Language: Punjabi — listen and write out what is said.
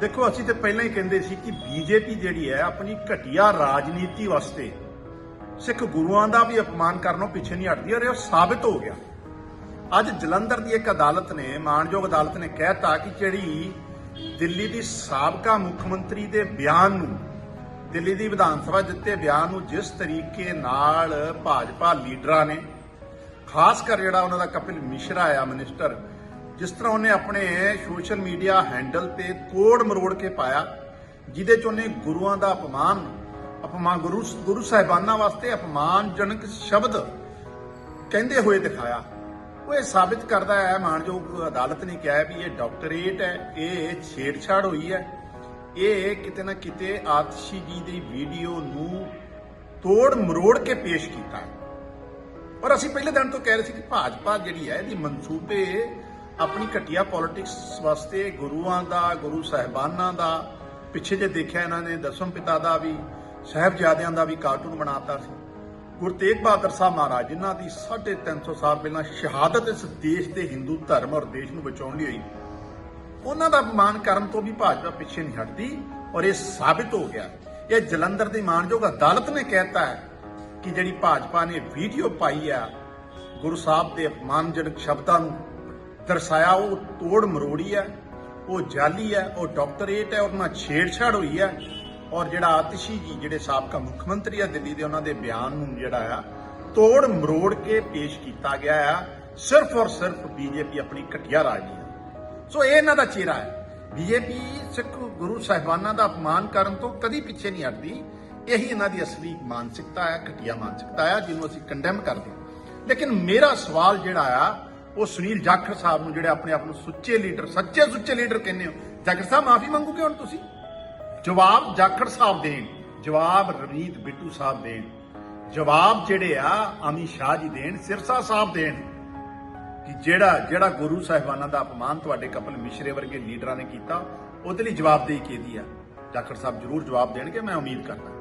ਦੇਖੋ, ਅਸੀਂ ਤੇ ਪਹਿਲਾਂ ਹੀ ਕਹਿੰਦੇ ਸੀ ਕਿ ਬੀਜੇਪੀ ਜਿਹੜੀ ਹੈ ਆਪਣੀ ਘਟੀਆ ਰਾਜਨੀਤੀ ਵਾਸਤੇ ਸਿੱਖ ਗੁਰੂਆਂ ਦਾ ਵੀ ਅਪਮਾਨ ਕਰਨੋਂ ਪਿੱਛੇ ਨਹੀਂ ਹਟਦੀ ਔਰ ਇਹ ਸਾਬਤ ਹੋ ਗਿਆ। ਅੱਜ ਜਲੰਧਰ ਦੀ ਇੱਕ ਅਦਾਲਤ ਨੇ, ਮਾਨਯੋਗ ਅਦਾਲਤ ਨੇ ਕਹਿਤਾ ਕਿ ਜਿਹੜੀ ਦਿੱਲੀ ਦੀ ਸਾਬਕਾ ਮੁੱਖ ਮੰਤਰੀ ਦੇ ਬਿਆਨ ਨੂੰ, ਦਿੱਲੀ ਦੀ ਵਿਧਾਨ ਸਭਾ 'ਚ ਦਿੱਤੇ ਬਿਆਨ ਨੂੰ ਜਿਸ ਤਰੀਕੇ ਨਾਲ ਭਾਜਪਾ ਲੀਡਰਾਂ ਨੇ, ਖਾਸ ਕਰ ਜਿਹੜਾ ਉਹਨਾਂ ਦਾ ਕਪਿਲ ਮਿਸ਼ਰਾ ਆ, ਮਿਨਿਸਟਰ ਜਿਸ ਤਰ੍ਹਾਂ ਉਹਨੇ ਆਪਣੇ ਸੋਸ਼ਲ ਮੀਡੀਆ ਹੈਂਡਲ ਤੇ ਕੋਡ ਮਰੋੜ ਕੇ ਪਾਇਆ, ਜਿਹਦੇ ਚ ਉਹਨੇ ਗੁਰੂਆਂ ਦਾ ਅਪਮਾਨ ਅਪਮਾਨ ਗੁਰੂ ਗੁਰੂ ਸਾਹਿਬਾਨਾਂ ਵਾਸਤੇ ਅਪਮਾਨਜਨਕ ਸ਼ਬਦ ਕਹਿੰਦੇ ਹੋਏ ਦਿਖਾਇਆ। ਉਹ ਇਹ ਸਾਬਿਤ ਕਰਦਾ ਹੈ, ਮਾਨਯੋਗ ਅਦਾਲਤ ਨੇ ਕਿਹਾ ਵੀ ਇਹ ਡਾਕਟਰੇਟ ਹੈ, ਇਹ ਛੇੜਛਾੜ ਹੋਈ ਹੈ। ਇਹ ਕਿਤੇ ਨਾ ਕਿਤੇ ਆਤਸ਼ੀ ਜੀ ਦੀ ਵੀਡੀਓ ਨੂੰ ਤੋੜ ਮਰੋੜ ਕੇ ਪੇਸ਼ ਕੀਤਾ ਹੈ। ਔਰ ਅਸੀਂ ਪਹਿਲੇ ਦਿਨ ਤੋਂ ਕਹਿ ਰਹੇ ਸੀ ਕਿ ਭਾਜਪਾ ਜਿਹੜੀ ਹੈ, ਇਹਦੀ ਮਨਸੂਬੇ ਆਪਣੀ ਘਟੀਆ ਪੋਲਿਟਿਕਸ ਵਾਸਤੇ ਗੁਰੂਆਂ ਦਾ, ਗੁਰੂ ਸਾਹਿਬਾਨਾਂ ਦਾ, ਪਿੱਛੇ ਜੇ ਦੇਖਿਆ ਇਹਨਾਂ ਨੇ ਦਸਮ ਪਿਤਾ ਦਾ ਵੀ, ਸਾਹਿਬਜ਼ਾਦਿਆਂ ਦਾ ਵੀ ਕਾਰਟੂਨ ਬਣਾਤਾ ਸੀ। ਗੁਰੂ ਤੇਗ ਬਹਾਦਰ ਸਾਹਿਬ ਮਹਾਰਾਜ, ਜਿਨ੍ਹਾਂ ਦੀ 350 ਸਾਲ ਪਹਿਲਾਂ ਸ਼ਹਾਦਤ ਇਸ ਦੇਸ਼ ਦੇ ਹਿੰਦੂ ਧਰਮ ਔਰ ਦੇਸ਼ ਨੂੰ ਬਚਾਉਣ ਲਈ ਹੋਈ। ਉਹਨਾਂ ਦਾ ਅਪਮਾਨ ਕਰਨ ਤੋਂ ਵੀ ਭਾਜਪਾ ਪਿੱਛੇ ਨਹੀਂ ਹਟਦੀ ਔਰ ਇਹ ਸਾਬਿਤ ਹੋ ਗਿਆ। ਇਹ ਜਲੰਧਰ ਦੀ ਮਾਨਯੋਗ ਅਦਾਲਤ ਨੇ ਕਹਿਤਾ ਹੈ ਕਿ ਜਿਹੜੀ ਭਾਜਪਾ ਨੇ ਵੀਡੀਓ ਪਾਈ ਆ, ਗੁਰੂ ਸਾਹਿਬ ਦੇ ਅਪਮਾਨਜਨਕ ਸ਼ਬਦਾਂ ਨੂੰ ਦਰਸਾਇਆ, ਉਹ ਤੋੜ ਮਰੋੜੀ ਹੈ, ਉਹ ਜਾਲੀ ਹੈ, ਉਹ ਡਾਕਟਰੇਟ ਹੈ, ਉਹਨਾਂ ਛੇੜਛਾੜ ਹੋਈ ਹੈ। ਔਰ ਜਿਹੜਾ ਆਤਿਸ਼ੀ ਜੀ, ਜਿਹੜੇ ਸਾਬਕਾ ਮੁੱਖ ਮੰਤਰੀ ਆ ਦਿੱਲੀ ਦੇ, ਉਹਨਾਂ ਦੇ ਬਿਆਨ ਨੂੰ ਜਿਹੜਾ ਆ, ਤੋੜ ਮਰੋੜ ਕੇ ਪੇਸ਼ ਕੀਤਾ ਗਿਆ ਆ। ਸਿਰਫ ਔਰ ਸਿਰਫ ਬੀਜੇਪੀ ਆਪਣੀ ਘਟੀਆ ਰਾਜਨੀਤੀ ਸੋ ਇਹ ਇਹਨਾਂ ਦਾ ਚਿਹਰਾ ਹੈ। ਬੀਜੇਪੀ ਸਿੱਖ ਗੁਰੂ ਸਾਹਿਬਾਨਾਂ ਦਾ ਅਪਮਾਨ ਕਰਨ ਤੋਂ ਕਦੀ ਪਿੱਛੇ ਨਹੀਂ ਹਟਦੀ। ਇਹੀ ਇਹਨਾਂ ਦੀ ਅਸਲੀ ਮਾਨਸਿਕਤਾ ਹੈ, ਘਟੀਆ ਮਾਨਸਿਕਤਾ ਹੈ ਜਿਹਨੂੰ ਅਸੀਂ ਕੰਡੈਮ ਕਰਦੇ ਹਾਂ। ਲੇਕਿਨ ਮੇਰਾ ਸਵਾਲ ਜਿਹੜਾ ਆ ਉਹ ਸੁਨੀਲ ਜਾਖੜ ਸਾਹਿਬ ਨੂੰ ਜਿਹੜੇ ਆਪਣੇ ਆਪ ਨੂੰ ਸੁੱਚੇ ਲੀਡਰ, ਸੱਚੇ ਸੁੱਚੇ ਲੀਡਰ ਕਹਿੰਦੇ ਹੋ। ਜਾਖੜ ਸਾਹਿਬ ਮਾਫੀ ਮੰਗੋਗੇ ਹੁਣ ਤੁਸੀਂ? ਜਵਾਬ ਜਾਖੜ ਸਾਹਿਬ ਦੇਣ, ਜਵਾਬ ਰਵਨੀਤ ਬਿੱਟੂ ਸਾਹਿਬ ਦੇਣ, ਜਵਾਬ ਜਿਹੜੇ ਆ ਅਮਿਤ ਸ਼ਾਹ ਜੀ ਦੇਣ, ਸਿਰਸਾ ਸਾਹਿਬ ਦੇਣ ਕਿ ਜਿਹੜਾ ਜਿਹੜਾ ਗੁਰੂ ਸਾਹਿਬਾਨਾਂ ਦਾ ਅਪਮਾਨ ਤੁਹਾਡੇ ਕਪਲ ਮਿਸ਼ਰੇ ਵਰਗੇ ਲੀਡਰਾਂ ਨੇ ਕੀਤਾ, ਉਹਦੇ ਲਈ ਜਵਾਬਦੇਹੀ ਕਿਹਦੀ ਆ? ਜਾਖੜ ਸਾਹਿਬ ਜ਼ਰੂਰ ਜਵਾਬ ਦੇਣਗੇ, ਮੈਂ ਉਮੀਦ ਕਰਦਾ।